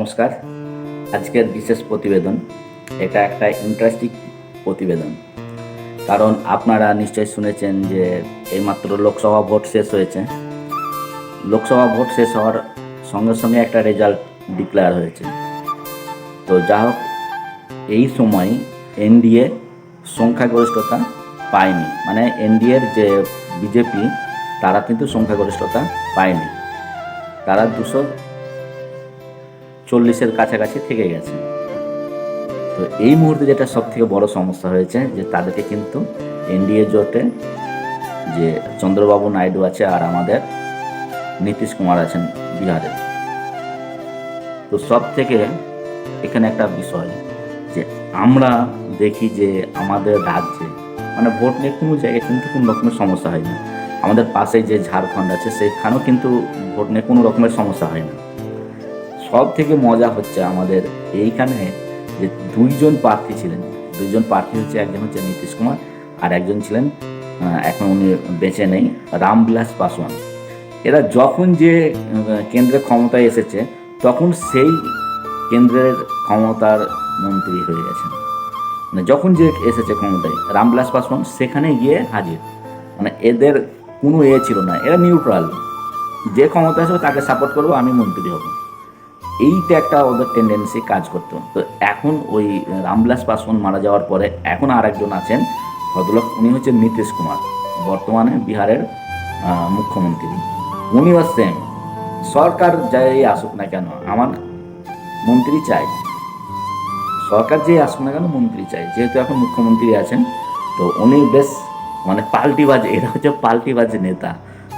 নমস্কার। আজকের বিশেষ প্রতিবেদন, এটা একটা ইন্টারেস্টিং প্রতিবেদন। কারণ আপনারা নিশ্চয়ই শুনেছেন যে এইমাত্র লোকসভা ভোট শেষ হয়েছে। লোকসভা ভোট শেষ হওয়ার সঙ্গে সঙ্গে একটা রেজাল্ট ডিক্লেয়ার হয়েছে। তো যা হোক, এই সময় এনডিএ সংখ্যাগরিষ্ঠতা পায়নি। মানে এনডিএর যে বিজেপি, তারা কিন্তু সংখ্যাগরিষ্ঠতা পায়নি। তারা দুশো চল্লিশের কাছাকাছি থেকে গেছে। তো এই মুহূর্তে যেটা সব থেকে বড় সমস্যা হয়েছে যে তাদেরকে কিন্তু এনডিএ জোটে যে চন্দ্রবাবু নাইডু আছে আর আমাদের নীতিশ কুমার আছেন বিহারে। তো সব থেকে এখানে একটা বিষয় যে আমরা দেখি যে আমাদের রাজ্যে মানে ভোট নিয়ে কোনো জায়গায় কিন্তু কোনো রকমের সমস্যা হয় না। আমাদের পাশে যে ঝাড়খণ্ড আছে, সেখানেও কিন্তু ভোট নিয়ে কোনো রকমের সমস্যা হয় না। সব থেকে মজা হচ্ছে আমাদের এইখানে যে দুইজন প্রার্থী ছিলেন। দুইজন প্রার্থী হচ্ছে একজন হচ্ছে নীতিশ কুমার আর একজন ছিলেন এখন উনি বেঁচে নেই, রামবিলাস পাসওয়ান এরা যখন যে কেন্দ্রে ক্ষমতায় এসেছে, তখন সেই কেন্দ্রের ক্ষমতার মন্ত্রী হয়ে গেছেন। মানে যখন যে এসেছে ক্ষমতায়, রামবিলাস পাসওয়ান সেখানে গিয়ে হাজির। মানে এদের কোনো এ ছিল না, এরা নিউট্রাল যে ক্ষমতা আসবে তাকে সাপোর্ট করব, আমি মন্ত্রী হব। এইটা একটা ওদের টেন্ডেন্সি কাজ করতো। তো এখন ওই রামবিলাস পাসওয়ান মারা যাওয়ার পরে এখন আর একজন আছেন ভদ্রলোক, উনি হচ্ছেন নীতিশ কুমার, বর্তমানে বিহারের মুখ্যমন্ত্রী। উনিও সেম সরকার যাই আসুক না কেন, আমার মন্ত্রী চাই। সরকার যে আসুক না কেন, মন্ত্রী চাই। যেহেতু এখন মুখ্যমন্ত্রী আছেন, তো উনি বেশ মানে পাল্টিবাজ, এরা হচ্ছে পাল্টিবাজ নেতা।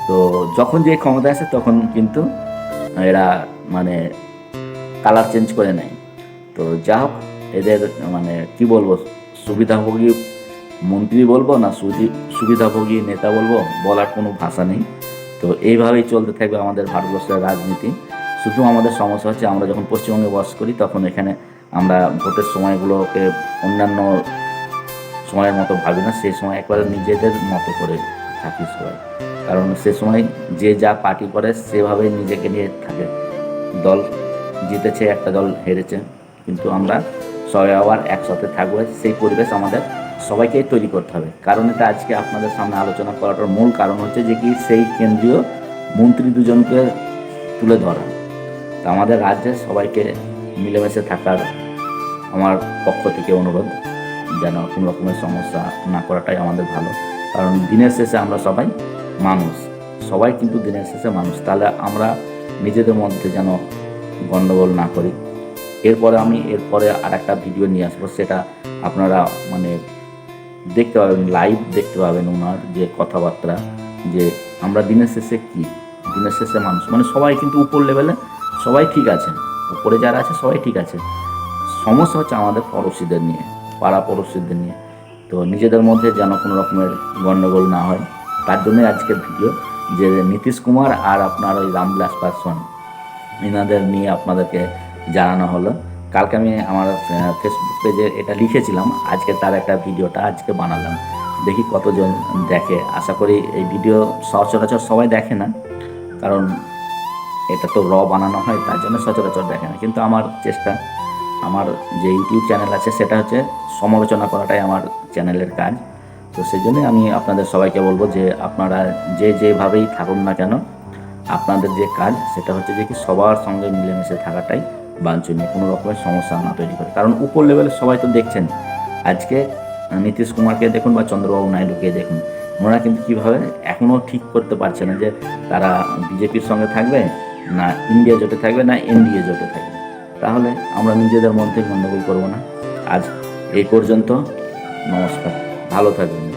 তো যখন যে ক্ষমতা আসে, তখন কিন্তু এরা মানে কালার চেঞ্জ করে নেয়। তো যা হোক, এদের মানে কি বলব, সুবিধাভোগী মন্ত্রী বলব না সুবিধাভোগী নেতা বলব, বলার কোনো ভাষা নেই। তো এইভাবেই চলতে থাকবে আমাদের ভারতবর্ষের রাজনীতি। শুধু আমাদের সমস্যা হচ্ছে, আমরা যখন পশ্চিমবঙ্গে বাস করি, তখন এখানে আমরা ভোটের সময়গুলোকে অন্যান্য সময়ের মতো ভাবি না, সেই সময় একবারে নিজেদের মতো করে থাকি সবাই। কারণ সে সময় যে যা পার্টি করে, সেভাবেই নিজেকে নিয়ে থাকে দল। জিতেছে, একটা দল হেরেছে। কিন্তু আমরা সবাই আবার একসাথে থাকব, সেই পরিবেশ আমাদের সবাইকেই তৈরি করতে হবে। কারণ এটা আজকে আপনাদের সামনে আলোচনা করাটার মূল কারণ হচ্ছে যে কি, সেই কেন্দ্রীয় মন্ত্রী দুজনকে তুলে ধরা। তা আমাদের রাজ্যে সবাইকে মিলেমিশে থাকার আমার পক্ষ থেকে অনুরোধ, যেন কোনো রকমের সমস্যা না করাটাই আমাদের ভালো। কারণ দিনের শেষে আমরা সবাই মানুষ, সবাই কিন্তু দিনের শেষে মানুষ। তাহলে আমরা নিজেদের মধ্যে যেন গণ্ডগোল না করি। এরপরে আমি এরপরে আর একটা ভিডিও নিয়ে আসব, সেটা আপনারা মানে দেখতে পাবেন লাইভ দেখতে পাবেন ওনার যে কথাবার্তা, যে আমরা দিনের শেষে কী? দিনের শেষে মানুষ মানে সবাই কিন্তু উপর লেভেলে সবাই ঠিক আছে। উপরে যারা আছে, সবাই ঠিক আছে। সমস্যা হচ্ছে আমাদের পড়োশিদের নিয়ে, পাড়া পড়োশিদের নিয়ে। তো নিজেদের মধ্যে যেন কোনো রকমের গণ্ডগোল না হয়। তার জন্যই আজকের ভিডিও যে নীতিশ কুমার আর আপনার ওই রামবিলাস পাসওয়ান। এনাদের নিয়ে আপনাদেরকে জানানো হলো। কালকে আমি আমার ফেসবুক পেজে এটা লিখেছিলাম, আজকে তার একটা ভিডিওটা আজকে বানালাম। দেখি কতজন দেখে। আশা করি এই ভিডিও সচরাচর সবাই দেখে না, কারণ এটা তো র বানানো হয়, তার জন্য সচরাচর দেখে না। কিন্তু আমার চেষ্টা, আমার যে ইউটিউব চ্যানেল আছে, সেটা হচ্ছে সমালোচনা করাটাই আমার চ্যানেলের কাজ। তো সেই জন্যই আমি আপনাদের সবাইকে বলব যে আপনারা যে যেভাবেই থাকুন না কেন আপনাদের যে কাজ, সেটা হচ্ছে যে কি সবার সঙ্গে মিলেমিশে থাকাটাই বাঞ্ছনীয়, কোনো রকমের সমস্যা না তৈরি করে। কারণ উপর লেভেলে সবাই তো দেখছেন। আজকে নীতিশ কুমারকে দেখুন বা চন্দ্রবাবু নাইডুকে দেখুন, ওনারা কিন্তু কীভাবে এখনও ঠিক করতে পারছে না যে তারা বিজেপির সঙ্গে থাকবে না ইন্ডিয়া জোটে থাকবে না এনডিএ জোটে থাকবে। তাহলে আমরা নিজেদের মধ্যে গণ্ডগোল করব না। আজ এই পর্যন্ত নমস্কার। ভালো থাকবেন।